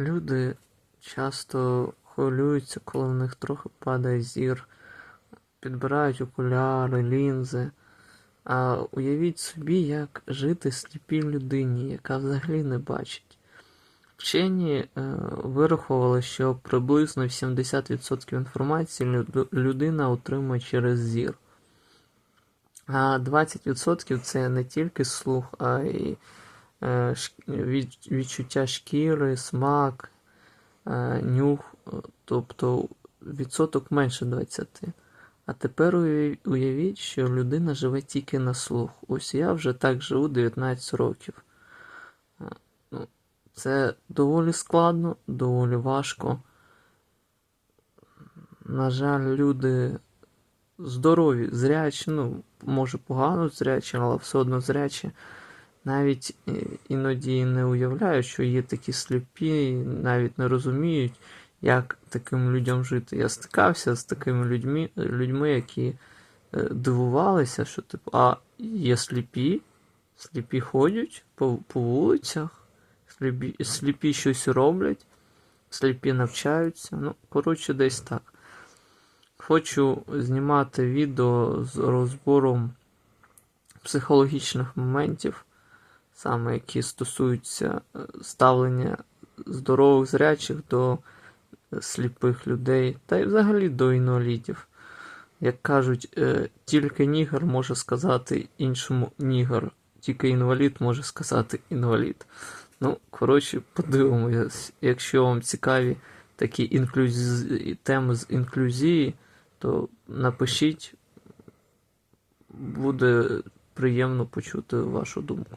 Люди часто хвилюються, коли в них трохи падає зір, підбирають окуляри, лінзи. А уявіть собі, як жити сліпій людині, яка взагалі не бачить. Вчені е, вирахували, що приблизно 70% інформації людина отримує через зір. А 20% це не тільки слух, а й відчуття шкіри, смак, е, нюх, е, тобто відсоток менше 20. А тепер уявіть, що людина живе тільки на слух. Ось я вже так живу 19 років. Е, Ну, це доволі складно, доволі важко. На жаль, люди здорові, зрячі, ну, може погано зрячі, але все одно зрячі. Навіть е, іноді не уявляють, що є такі сліпі, навіть не розуміють, як таким людям жити. Я стикався з такими людьми, людьми які е, дивувалися, що типу, а є сліпі, сліпі ходять по, по вулицях, сліпі, сліпі щось роблять, сліпі навчаються. Ну, коротше, десь так. Хочу знімати відео з розбором психологічних моментів, саме які стосуються е, ставлення здорових зрячих до е, сліпих людей, та й взагалі до інвалідів. Як кажуть, е, тільки нігер може сказати іншому нігер, тільки інвалід може сказати інвалід. Ну, коротше, подивимося. Якщо вам цікаві такі інклюзі... теми з інклюзії, то напишіть, буде приємно почути вашу думку.